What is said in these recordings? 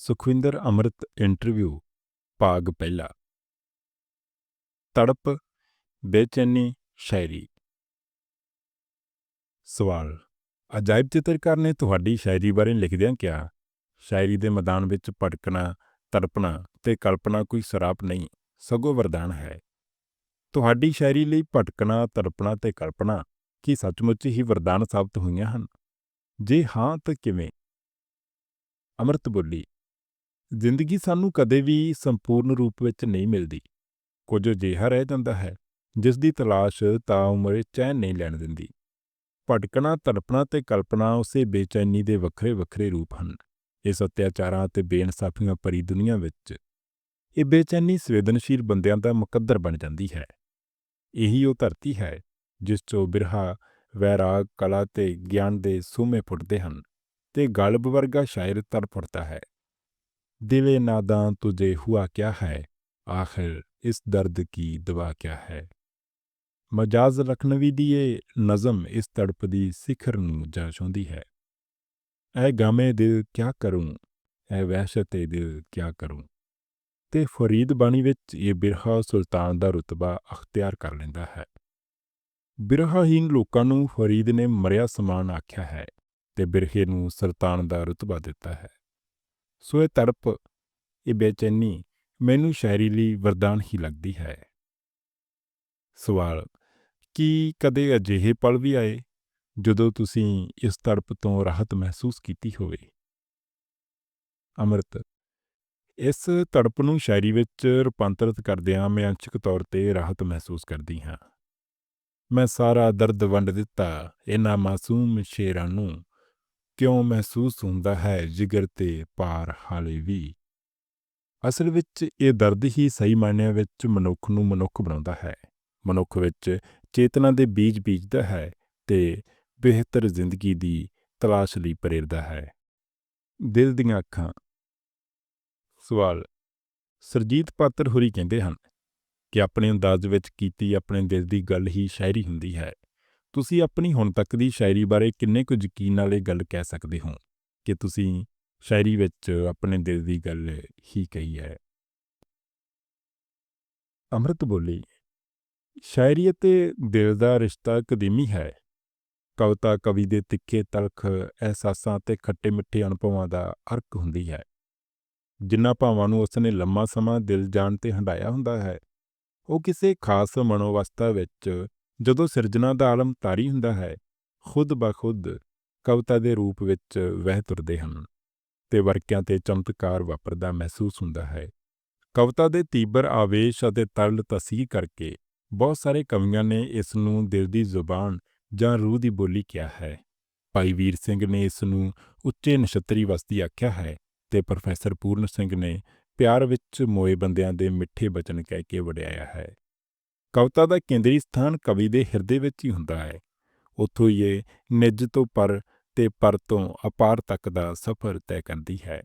ਸੁਖਵਿੰਦਰ ਅੰਮ੍ਰਿਤ interview ਭਾਗ ਪਹਿਲਾ। ਤੜਪ, ਬੇਚੈਨੀ ਸ਼ਾਇਰੀ। ਸਵਾਲ, ਅਜਾਇਬ ਚਿੱਤਰਕਾਰ ਨੇ ਤੁਹਾਡੀ ਸ਼ਾਇਰੀ ਬਾਰੇ ਲਿਖਦਿਆਂ ਕਿਹਾ, ਸ਼ਾਇਰੀ ਦੇ ਮੈਦਾਨ ਵਿੱਚ ਭਟਕਣਾ, ਤੜਪਣਾ ਤੇ ਕਲਪਨਾ ਕੋਈ ਸਰਾਪ ਨਹੀਂ, ਸਗੋਂ ਵਰਦਾਨ ਹੈ। ਤੁਹਾਡੀ ਸ਼ਾਇਰੀ ਲਈ ਭਟਕਣਾ, ਤੜਪਣਾ ਤੇ ਕਲਪਨਾ ਕੀ ਸੱਚਮੁੱਚ ਹੀ ਵਰਦਾਨ ਸਾਬਤ ਹੋਈਆਂ ਹਨ? ਜੇ ਹਾਂ ਤਾਂ ਕਿਵੇਂ? ਅੰਮ੍ਰਿਤ ਬੋਲੀ ਜ਼ਿੰਦਗੀ ਸਾਨੂੰ ਕਦੇ ਵੀ ਸੰਪੂਰਨ ਰੂਪ ਵਿੱਚ ਨਹੀਂ ਮਿਲਦੀ। ਕੁਝ ਅਜਿਹਾ ਰਹਿ ਜਾਂਦਾ ਹੈ, ਜਿਸ ਦੀ ਤਲਾਸ਼ ਤਾਂ ਉਮਰ ਚੈਨ ਨਹੀਂ ਲੈਣ ਦਿੰਦੀ। ਭਟਕਣਾ, ਤੜਪਣਾ ਤੇ ਕਲਪਨਾ ਉਸੇ ਬੇਚੈਨੀ ਦੇ ਵੱਖਰੇ ਵੱਖਰੇ ਰੂਪ ਹਨ। ਇਸ ਅਤਿਆਚਾਰਾਂ ਅਤੇ ਬੇਇਨਸਾਫੀਆਂ ਭਰੀ ਦੁਨੀਆ ਵਿੱਚ ਇਹ ਬੇਚੈਨੀ ਸੰਵੇਦਨਸ਼ੀਲ ਬੰਦਿਆਂ ਦਾ ਮੁਕੱਦਰ ਬਣ ਜਾਂਦੀ ਹੈ। ਇਹੀ ਉਹ ਧਰਤੀ ਹੈ, ਜਿਸ 'ਚੋਂ ਬਿਰਹਾ, ਵੈਰਾਗ, ਕਲਾ ਤੇ ਗਿਆਨ ਦੇ ਸੂਮੇ ਫੁੱਟਦੇ ਹਨ ਤੇ ਗਾਲਬ ਵਰਗਾ ਸ਼ਾਇਰ ਤੜਪ ਉੱਠਦਾ ਹੈ। दिले नादां तुझे हुआ क्या है आखिर इस दर्द की दवा क्या है ਮਜਾਜ਼ ਲਖਨਵੀ ਦੀ ਇਹ ਨਜ਼ਮ ਇਸ ਤੜਪ ਦੀ ਸਿਖਰ ਨੂੰ ਜਾ ਛੂੰਹਦੀ ਹੈ ਐ ਗਾਮੇ ਦਿਲ ਕਿਆ ਕਰੂੰ ਐ ਵਹਿਸ਼ਤੇ ਦਿਲ ਕਿਆ ਕਰੂੰ ਤੇ ਫਰੀਦ ਬਾਣੀ ਵਿੱਚ ਇਹ ਬਿਰਹਾ ਸੁਲਤਾਨ ਦਾ ਰਤਬਾ ਅਖਤਿਆਰ ਕਰ ਲੈਂਦਾ ਹੈ ਬਿਰਹਾਹੀਨ ਲੋਕਾਂ ਨੂੰ ਫਰੀਦ ਨੇ ਮਰਿਆ ਸਮਾਨ ਆਖਿਆ ਹੈ ਤੇ ਬਿਰਹੇ ਨੂੰ ਸੁਲਤਾਨ ਦਾ ਰਤਬਾ ਦਿੱਤਾ ਹੈ ਸੋ ਇਹ ਤੜਪ, ਇਹ ਬੇਚੈਨੀ ਮੈਨੂੰ ਸ਼ਾਇਰੀ ਲਈ ਵਰਦਾਨ ਹੀ ਲੱਗਦੀ ਹੈ। ਸਵਾਲ, ਕੀ ਕਦੇ ਅਜਿਹੇ ਪਲ ਵੀ ਆਏ ਜਦੋਂ ਤੁਸੀਂ ਇਸ ਤੜਪ ਤੋਂ ਰਾਹਤ ਮਹਿਸੂਸ ਕੀਤੀ ਹੋਵੇ? ਅੰਮ੍ਰਿਤ, ਇਸ ਤੜਪ ਨੂੰ ਸ਼ਾਇਰੀ ਵਿੱਚ ਰੂਪਾਂਤਰਿਤ ਕਰਦਿਆਂ ਮੈਂ ਅੰਸ਼ਕ ਤੌਰ ਤੇ ਰਾਹਤ ਮਹਿਸੂਸ ਕਰਦੀ ਹਾਂ। ਮੈਂ ਸਾਰਾ ਦਰਦ ਵੰਡ ਦਿੱਤਾ ਇਹਨਾਂ ਮਾਸੂਮ ਸ਼ੇਰਾਂ ਨੂੰ। ਕਿਉਂ ਮਹਿਸੂਸ ਹੁੰਦਾ ਹੈ ਜਿਗਰ ਤੇ ਪਾਰ ਹਾਲੇ ਵੀ? ਅਸਲ ਵਿੱਚ ਇਹ ਦਰਦ ਹੀ ਸਹੀ ਮਾਇਨਿਆਂ ਵਿੱਚ ਮਨੁੱਖ ਨੂੰ ਮਨੁੱਖ ਬਣਾਉਂਦਾ ਹੈ। ਮਨੁੱਖ ਵਿੱਚ ਚੇਤਨਾ ਦੇ ਬੀਜ ਬੀਜਦਾ ਹੈ ਤੇ ਬਿਹਤਰ ਜ਼ਿੰਦਗੀ ਦੀ ਤਲਾਸ਼ ਲਈ ਪ੍ਰੇਰਦਾ ਹੈ। ਦਿਲ ਦੀਆਂ ਅੱਖਾਂ। ਸਵਾਲ। ਸਰਜੀਤ ਪਾਤਰ ਹੋਰੀ ਕਹਿੰਦੇ ਹਨ ਕਿ ਆਪਣੇ ਅੰਦਾਜ਼ ਵਿੱਚ ਕੀਤੀ ਆਪਣੇ ਦਿਲ ਦੀ ਗੱਲ ਹੀ ਸ਼ਾਇਰੀ ਹੁੰਦੀ ਹੈ। ਤੁਸੀਂ ਆਪਣੀ ਹੁਣ ਤੱਕ ਦੀ ਸ਼ਾਇਰੀ ਬਾਰੇ ਕਿੰਨੇ ਕੁ ਯਕੀਨ ਨਾਲ ਇਹ ਗੱਲ ਕਹਿ ਸਕਦੇ ਹੋ? ਕਿ ਤੁਸੀਂ ਸ਼ਾਇਰੀ ਵਿੱਚ ਆਪਣੇ ਦਿਲ ਦੀ ਗੱਲ ਹੀ ਕਹੀ ਹੈ? ਅੰਮ੍ਰਿਤ ਬੋਲੀ, ਸ਼ਾਇਰੀ ਅਤੇ ਦਿਲ ਦਾ ਰਿਸ਼ਤਾ ਕਦੀਮੀ ਹੈ। ਕਵਿਤਾ, ਕਵੀ ਦੇ ਤਿੱਖੇ ਤਲਖ ਅਹਿਸਾਸਾਂ ਤੇ ਖੱਟੇ ਮਿੱਠੇ ਅਨੁਭਵਾਂ ਦਾ ਅਰਕ ਹੁੰਦੀ ਹੈ। ਜਿਨ੍ਹਾਂ ਭਾਵਾਂ ਨੂੰ ਉਸਨੇ ਲੰਮਾ ਸਮਾਂ ਦਿਲ ਜਾਣ ਤੇ ਹੰਡਾਇਆ ਹੁੰਦਾ ਹੈ, ਉਹ ਕਿਸੇ ਖਾਸ ਮਨੋਵਸਥਾ ਵਿੱਚ ਜਦੋਂ ਸਿਰਜਣਾ ਦਾ ਆਲਮ ਤਾਰੀ ਹੁੰਦਾ ਹੈ, ਖੁਦ ਬਖੁਦ ਕਵਿਤਾ ਦੇ ਰੂਪ ਵਿੱਚ ਵਹਿ ਤੁਰਦੇ ਹਨ ਤੇ ਵਰਕਿਆਂ ਤੇ ਚਮਤਕਾਰ ਵਾਪਰਦਾ ਮਹਿਸੂਸ ਹੁੰਦਾ ਹੈ। ਕਵਿਤਾ ਦੇ ਤੀਬਰ ਆਵੇਸ਼ ਅਤੇ ਤਰਲ ਤਸੀਹ ਕਰਕੇ ਬਹੁਤ ਸਾਰੇ ਕਵੀਆਂ ਨੇ ਇਸ ਨੂੰ ਦਿਲ ਦੀ ਜ਼ੁਬਾਨ ਜਾਂ ਰੂਹ ਦੀ ਬੋਲੀ ਕਿਹਾ ਹੈ। ਭਾਈ ਵੀਰ ਸਿੰਘ ਨੇ ਇਸ ਨੂੰ ਉੱਚੇ ਨਛੱਤਰੀ ਵਸਤੀ ਆਖਿਆ ਹੈ ਤੇ ਪ੍ਰੋਫੈਸਰ ਪੂਰਨ ਸਿੰਘ ਨੇ ਪਿਆਰ ਵਿੱਚ ਮੋਏ ਬੰਦਿਆਂ ਦੇ ਮਿੱਠੇ ਬਚਨ ਕਹਿ ਕੇ ਵਡਿਆਇਆ ਹੈ। ਕਵਿਤਾ ਦਾ ਕੇਂਦਰੀ ਸਥਾਨ ਕਵੀ ਦੇ ਹਿਰਦੇ ਵਿੱਚ ਹੀ ਹੁੰਦਾ ਹੈ। ਉੱਥੋਂ ਹੀ ਇਹ ਨਿੱਜ ਤੋਂ ਪਰ ਤੇ ਪਰ ਤੋਂ ਅਪਾਰ ਤੱਕ ਦਾ ਸਫ਼ਰ ਤੈਅ ਕਰਦੀ ਹੈ।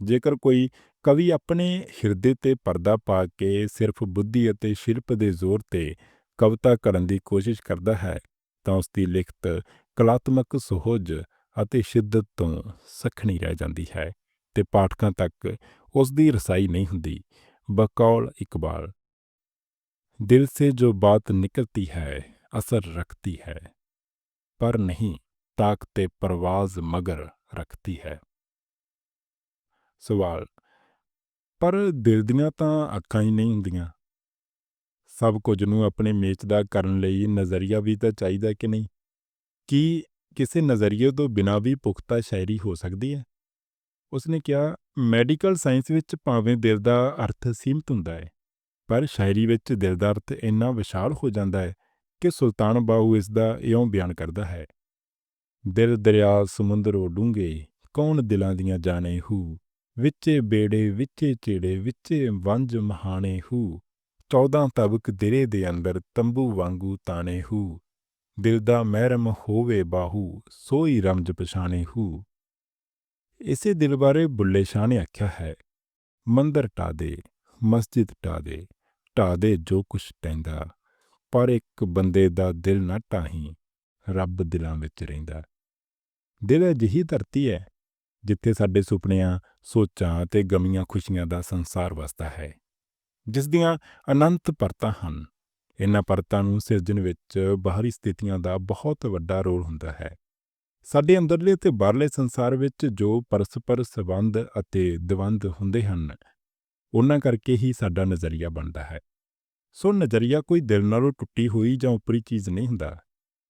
ਜੇਕਰ ਕੋਈ ਕਵੀ ਆਪਣੇ ਹਿਰਦੇ ਤੇ ਪਰਦਾ ਪਾ ਕੇ ਸਿਰਫ ਬੁੱਧੀ ਅਤੇ ਸ਼ਿਲਪ ਦੇ ਜ਼ੋਰ ਤੇ ਕਵਿਤਾ ਕਰਨ ਦੀ ਕੋਸ਼ਿਸ਼ ਕਰਦਾ ਹੈ, ਤਾਂ ਉਸ ਦੀ ਲਿਖਤ ਕਲਾਤਮਕ ਸੁਹਜ ਅਤੇ ਸ਼ਿੱਦਤ ਤੋਂ ਸਖਣੀ ਰਹਿ ਜਾਂਦੀ ਹੈ ਤੇ ਪਾਠਕਾਂ ਤੱਕ ਉਸ ਦੀ ਰਸਾਈ ਨਹੀਂ ਹੁੰਦੀ। ਬਕੌਲ ਇਕਬਾਲ ਦਿਲ से जो बात निकलती है असर रखती है पर नहीं ताकते परवाज मगर रखती है ਸਵਾਲ ਪਰ ਦਿਲ ਦੀਆਂ ਤਾਂ ਅੱਖਾਂ ਹੀ ਨਹੀਂ ਹੁੰਦੀਆਂ ਸਭ ਕੁਝ ਨੂੰ ਆਪਣੇ ਮੇਚ ਦਾ ਕਰਨ ਲਈ ਨਜ਼ਰੀਆ ਵੀ ਤਾਂ ਚਾਹੀਦਾ ਕਿ ਨਹੀਂ ਕੀ ਕਿਸੇ ਨਜ਼ਰੀਏ ਤੋਂ ਬਿਨਾਂ ਵੀ ਪੁਖਤਾ ਸ਼ਾਇਰੀ ਹੋ ਸਕਦੀ ਹੈ ਉਸਨੇ ਕਿਹਾ ਮੈਡੀਕਲ ਸਾਇੰਸ ਵਿੱਚ ਭਾਵੇਂ ਦਿਲ ਦਾ ਅਰਥ ਸੀਮਤ ਹੁੰਦਾ ਹੈ ਪਰ ਸ਼ਾਇਰੀ ਵਿੱਚ ਦਿਲ ਦਾ ਅਰਥ ਇੰਨਾ ਵਿਸ਼ਾਲ ਹੋ ਜਾਂਦਾ ਹੈ ਕਿ ਸੁਲਤਾਨ ਬਾਹੂ ਇਸ ਦਾ ਇਉਂ ਬਿਆਨ ਕਰਦਾ ਹੈ, ਦਿਲ ਦਰਿਆ ਸਮੁੰਦਰੋਂ ਡੂੰਘੇ, ਕੌਣ ਦਿਲਾਂ ਦੀਆਂ ਜਾਣੇ ਹੂ? ਵਿੱਚੇ ਬੇੜੇ, ਵਿੱਚੇ ਚੇੜੇ, ਵਿੱਚੇ ਵੰਜ ਮਹਾਣੇ ਹੂ? 14 ਤਬਕ ਦਿਰੇ ਦੇ ਅੰਦਰ ਤੰਬੂ ਵਾਂਗੂ ਤਾਣੇ ਹੂ? ਦਿਲ ਦਾ ਮਹਿਰਮ ਹੋਵੇ ਬਾਹੂ, ਸੋਈ ਰਮਜ ਪਛਾਣੇ ਹੂ? ਇਸੇ ਦਿਲ ਬਾਰੇ ਬੁੱਲੇ ਸ਼ਾਹ ਨੇ ਆਖਿਆ ਹੈ, ਮੰਦਰ ਟਾ ਦੇ, ਮਸਜਿਦ ਢਾ ਦੇ ਢਾ ਦੇ ਜੋ ਕੁਛ ਟੈਂਦਾ ਪਰ ਇੱਕ ਬੰਦੇ ਦਾ ਦਿਲ ਨਾ ਢਾਹੀ ਰੱਬ ਦਿਲਾਂ ਵਿੱਚ ਰਹਿੰਦਾ। ਦਿਲ ਅਜਿਹੀ ਧਰਤੀ ਹੈ ਜਿੱਥੇ ਸਾਡੇ ਸੁਪਨਿਆਂ, ਸੋਚਾਂ ਅਤੇ ਗਮੀਆਂ ਖੁਸ਼ੀਆਂ ਦਾ ਸੰਸਾਰ ਵਸਦਾ ਹੈ, ਜਿਸ ਦੀਆਂ ਅਨੰਤ ਪਰਤਾਂ ਹਨ। ਇਹਨਾਂ ਪਰਤਾਂ ਨੂੰ ਸਿਰਜਣ ਵਿੱਚ ਬਾਹਰੀ ਸਥਿਤੀਆਂ ਦਾ ਬਹੁਤ ਵੱਡਾ ਰੋਲ ਹੁੰਦਾ ਹੈ। ਸਾਡੇ ਅੰਦਰਲੇ ਅਤੇ ਬਾਹਰਲੇ ਸੰਸਾਰ ਵਿੱਚ ਜੋ ਪਰਸਪਰ ਸੰਬੰਧ ਅਤੇ ਦਵੰਦ ਹੁੰਦੇ ਹਨ ਉਹਨਾਂ ਕਰਕੇ ਹੀ ਸਾਡਾ ਨਜ਼ਰੀਆ ਬਣਦਾ ਹੈ। ਸੋ ਨਜ਼ਰੀਆ ਕੋਈ ਦਿਲ ਨਾਲੋਂ ਟੁੱਟੀ ਹੋਈ ਜਾਂ ਉਪਰੀ ਚੀਜ਼ ਨਹੀਂ ਹੁੰਦਾ।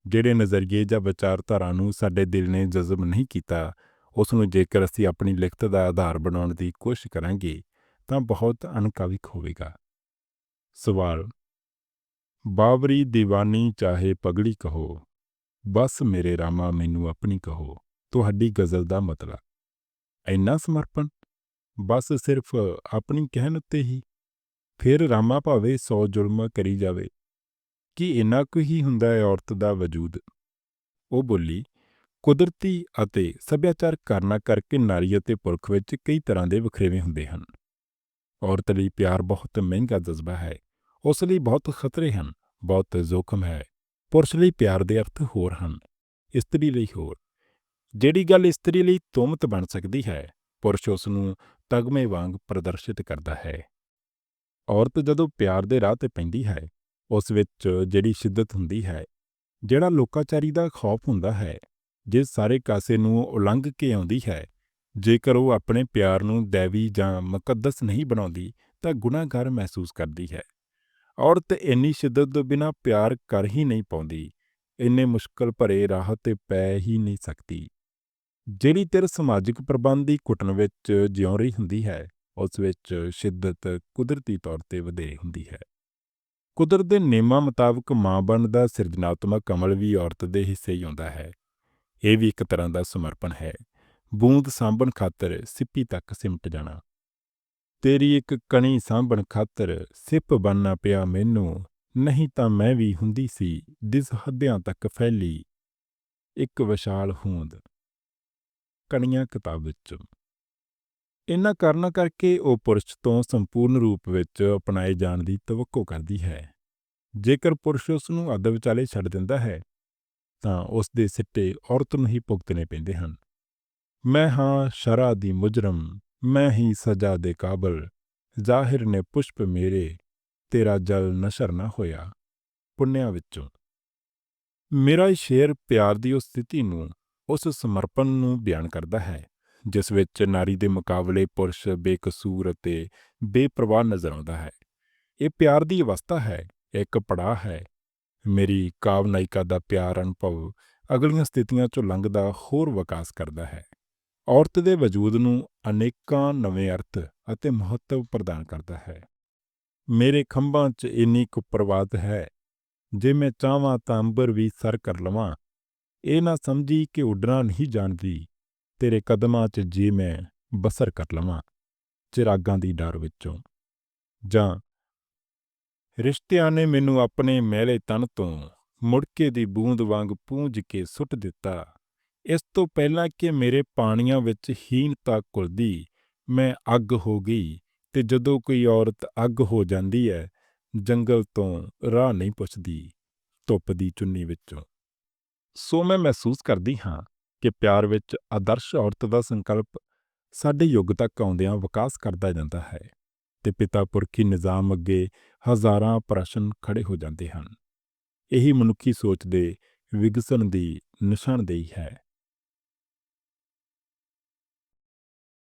ਜਿਹੜੇ ਨਜ਼ਰੀਏ ਜਾਂ ਵਿਚਾਰਧਾਰਾ ਨੂੰ ਸਾਡੇ ਦਿਲ ਨੇ ਜਜ਼ਬ ਨਹੀਂ ਕੀਤਾ ਉਸ ਨੂੰ ਜੇਕਰ ਅਸੀਂ ਆਪਣੀ ਲਿਖਤ ਦਾ ਆਧਾਰ ਬਣਾਉਣ ਦੀ ਕੋਸ਼ਿਸ਼ ਕਰਾਂਗੇ, ਤਾਂ ਬਹੁਤ ਅਨਕਾਵਿਕ ਹੋਵੇਗਾ। ਸਵਾਲ ਬਾਬਰੀ ਦੀਵਾਨੀ ਚਾਹੇ ਪਗੜੀ ਕਹੋ, ਬਸ ਮੇਰੇ ਰਾਮਾ, ਮੈਨੂੰ ਆਪਣੀ ਕਹੋ, ਤੁਹਾਡੀ ਗਜ਼ਲ ਦਾ ਮਤਲਬ। ਇੰਨਾ ਸਮਰਪਣ? ਬਸ ਸਿਰਫ ਆਪਣੀ ਕਹਿਣ ਉੱਤੇ ਹੀ। ਫਿਰ ਰਾਮਾ ਭਾਵੇਂ ਸੌ ਜ਼ੁਲਮ ਕਰੀ ਜਾਵੇ, ਕੀ ਇੰਨਾ ਕੁ ਹੀ ਹੁੰਦਾ ਹੈ ਔਰਤ ਦਾ ਵਜੂਦ। ਉਹ ਬੋਲੀ, ਕੁਦਰਤੀ ਅਤੇ ਸੱਭਿਆਚਾਰ ਕਾਰਨਾਂ ਕਰਕੇ ਨਾਰੀ ਅਤੇ ਪੁਰਖ ਵਿੱਚ ਕਈ ਤਰ੍ਹਾਂ ਦੇ ਵਖਰੇਵੇਂ ਹੁੰਦੇ ਹਨ। ਔਰਤ ਲਈ ਪਿਆਰ ਬਹੁਤ ਮਹਿੰਗਾ ਜਜ਼ਬਾ ਹੈ, ਉਸ ਲਈ ਬਹੁਤ ਖਤਰੇ ਹਨ, ਬਹੁਤ ਜ਼ੋਖਮ ਹੈ, ਪੁਰਸ਼ ਲਈ ਪਿਆਰ ਦੇ ਅਰਥ ਹੋਰ ਹਨ, ਇਸਤਰੀ ਲਈ ਹੋਰ। ਜਿਹੜੀ ਗੱਲ ਇਸਤਰੀ ਲਈ ਤੋਮਤ ਬਣ ਸਕਦੀ ਹੈ ਪੁਰਸ਼ ਉਸ ਨੂੰ ਤਗਮੇ ਵਾਂਗ ਪ੍ਰਦਰਸ਼ਿਤ ਕਰਦਾ ਹੈ। ਔਰਤ ਜਦੋਂ ਪਿਆਰ ਦੇ ਰਾਹ ਤੇ ਪੈਂਦੀ ਹੈ, ਉਸ ਵਿੱਚ ਜਿਹੜੀ ਸ਼ਿੱਦਤ ਹੁੰਦੀ ਹੈ, ਜਿਹੜਾ ਲੋਕਾਚਾਰੀ ਦਾ ਖੌਫ ਹੁੰਦਾ ਹੈ ਜੇ ਸਾਰੇ ਕਾਸੇ ਨੂੰ ਉਲੰਘ ਕੇ ਆਉਂਦੀ ਹੈ, ਜੇਕਰ ਉਹ ਆਪਣੇ ਪਿਆਰ ਨੂੰ ਦੇਵੀ ਜਾਂ ਮੁਕੱਦਸ ਨਹੀਂ ਬਣਾਉਂਦੀ, ਤਾਂ ਗੁਨਾਹਗਾਰ ਮਹਿਸੂਸ ਕਰਦੀ ਹੈ। ਔਰਤ ਇੰਨੀ ਸ਼ਿੱਦਤ ਤੋਂ ਬਿਨਾ ਪਿਆਰ ਕਰ ਹੀ ਨਹੀਂ ਪਾਉਂਦੀ, ਇੰਨੇ ਮੁਸ਼ਕਲ ਭਰੇ ਰਾਹ ਤੇ ਪੈ ਹੀ ਨਹੀਂ ਸਕਦੀ। ਜਿਹੜੀ ਤੇਰ ਸਮਾਜਿਕ ਪ੍ਰਬੰਧ ਦੀ ਕੁੱਟਣ ਵਿੱਚ ਜਿਉਂ ਰਹੀ ਹੁੰਦੀ ਹੈ, ਉਸ ਵਿੱਚ ਸ਼ਿੱਦਤ ਕੁਦਰਤੀ ਤੌਰ ਤੇ ਵਧੇਰੇ ਹੁੰਦੀ ਹੈ। ਕੁਦਰਤ ਦੇ ਨੇਮਾਂ ਮੁਤਾਬਕ ਮਾਂ ਬਣ ਦਾ ਸਿਰਜਣਾਤਮਕ ਅਮਲ ਵੀ ਔਰਤ ਦੇ ਹਿੱਸੇ ਹੀ ਆਉਂਦਾ ਹੈ। ਇਹ ਵੀ ਇੱਕ ਤਰ੍ਹਾਂ ਦਾ ਸਮਰਪਣ ਹੈ। ਬੂੰਦ ਸਾਂਭਣ ਖਾਤਰ ਸਿੱਪੀ ਤੱਕ ਸਿਮਟ ਜਾਣਾ। ਤੇਰੀ ਇੱਕ ਕਣੀ ਸਾਂਭਣ ਖਾਤਰ ਸਿੱਪ ਬਣਨਾ ਪਿਆ ਮੈਨੂੰ, ਨਹੀਂ ਤਾਂ ਮੈਂ ਵੀ ਹੁੰਦੀ ਸੀ ਦਿਸ ਹੱਦਿਆਂ ਤੱਕ ਫੈਲੀ ਇੱਕ ਵਿਸ਼ਾਲ ਹੋਂਦ। ਕਣੀਆਂ ਕਿਤਾਬ ਵਿੱਚ। ਇਹਨਾਂ ਕਾਰਨਾਂ ਕਰਕੇ ਉਹ ਪੁਰਸ਼ ਤੋਂ ਸੰਪੂਰਨ ਰੂਪ ਵਿੱਚ ਅਪਣਾਏ ਜਾਣ ਦੀ ਤਵੱਕੋ ਕਰਦੀ ਹੈ। ਜੇਕਰ ਪੁਰਸ਼ ਉਸ ਨੂੰ ਅੱਧ ਵਿਚਾਲੇ ਛੱਡ ਦਿੰਦਾ ਹੈ, ਤਾਂ ਉਸ ਦੇ ਸਿੱਟੇ ਔਰਤ ਨੂੰ ਹੀ ਭੁਗਤਣੇ ਪੈਂਦੇ ਹਨ। ਮੈਂ ਹਾਂ ਸ਼ਰਾ ਦੀ ਮੁਜਰਮ, ਮੈਂ ਹੀ ਸਜ਼ਾ ਦੇ ਕਾਬਲ, ਜ਼ਾਹਿਰ ਨੇ ਪੁਸ਼ਪ ਮੇਰੇ, ਤੇਰਾ ਜਲ ਨਸ਼ਰ ਨਾ ਹੋਇਆ। ਪੁੰਨਿਆਂ ਵਿੱਚੋਂ। ਮੇਰਾ ਇਹ ਸ਼ੇਰ ਪਿਆਰ ਦੀ ਉਸ ਸਥਿਤੀ ਨੂੰ ਉਸ ਸਮਰਪਣ ਨੂੰ ਬਿਆਨ ਕਰਦਾ ਹੈ, ਜਿਸ ਵਿੱਚ ਨਾਰੀ ਦੇ ਮੁਕਾਬਲੇ ਪੁਰਸ਼, ਬੇਕਸੂਰ ਅਤੇ ਬੇਪਰਵਾਹ ਨਜ਼ਰ ਆਉਂਦਾ ਹੈ। ਇਹ ਪਿਆਰ ਦੀ ਅਵਸਥਾ ਹੈ, ਇੱਕ ਪੜਾਅ ਹੈ। ਮੇਰੀ ਕਾਵ ਨਾਇਕਾ ਦਾ ਪਿਆਰ ਅਨੁਭਵ ਅਗਲੀਆਂ ਸਥਿਤੀਆਂ ਚੋਂ ਲੰਘਦਾ ਹੋਰ ਵਿਕਾਸ ਕਰਦਾ ਹੈ। ਔਰਤ ਦੇ ਵਜੂਦ ਨੂੰ ਅਨੇਕਾਂ ਨਵੇਂ ਅਰਥ ਅਤੇ ਮਹੱਤਵ ਪ੍ਰਦਾਨ ਕਰਦਾ ਹੈ। ਮੇਰੇ ਖੰਭਾਂ 'ਚ ਇੰਨੀ ਕੁ ਪ੍ਰਵਾਤ ਹੈ, ਜੇ ਮੈਂ ਚਾਹਾਂ ਤਾਂ ਅੰਬਰ ਵੀ ਸਰ ਕਰ ਲਵਾਂ। ਇਹ ਨਾ ਸਮਝੀ ਕਿ ਉੱਡਣਾ ਨਹੀਂ ਜਾਣਦੀ। ਤੇਰੇ ਕਦਮਾਂ 'ਚ ਜੇ ਮੈਂ ਬਸਰ ਕਰ ਲਵਾਂ ਚਿਰਾਗਾਂ ਦੀ ਡਰ ਵਿੱਚੋਂ। ਜਾਂ ਰਿਸ਼ਤਿਆਂ ਨੇ ਮੈਨੂੰ ਆਪਣੇ ਮੈਲੇ ਤਨ ਤੋਂ ਮੁੜਕੇ ਦੀ ਬੂੰਦ ਵਾਂਗ ਪੂੰਝ ਕੇ ਸੁੱਟ ਦਿੱਤਾ। ਇਸ ਤੋਂ ਪਹਿਲਾਂ ਕਿ ਮੇਰੇ ਪਾਣੀਆਂ ਵਿੱਚ ਹੀਨਤਾ ਘੁਲਦੀ, ਮੈਂ ਅੱਗ ਹੋ ਗਈ ਤੇ ਜਦੋਂ ਕੋਈ ਔਰਤ ਅੱਗ ਹੋ ਜਾਂਦੀ ਹੈ ਜੰਗਲ ਤੋਂ ਰਾਹ ਨਹੀਂ ਪੁੱਛਦੀ ਧੁੱਪ ਦੀ ਚੁੰਨੀ ਵਿੱਚੋਂ। ਸੋ ਮੈਂ ਮਹਿਸੂਸ ਕਰਦੀ ਹਾਂ ਕਿ ਪਿਆਰ ਵਿੱਚ ਆਦਰਸ਼ ਔਰਤ ਦਾ ਸੰਕਲਪ ਸਾਡੇ ਯੁੱਗ ਤੱਕ ਆਉਂਦਿਆਂ ਵਿਕਾਸ ਕਰਦਾ ਜਾਂਦਾ ਹੈ ਤੇ ਪਿਤਾ ਪੁਰਖੀ ਨਿਜ਼ਾਮ ਅੱਗੇ ਹਜ਼ਾਰਾਂ ਪ੍ਰਸ਼ਨ ਖੜੇ ਹੋ ਜਾਂਦੇ ਹਨ। ਇਹੀ ਮਨੁੱਖੀ ਸੋਚ ਦੇ ਵਿਗਸਣ ਦੀ ਨਿਸ਼ਾਨਦੇਹੀ ਹੈ।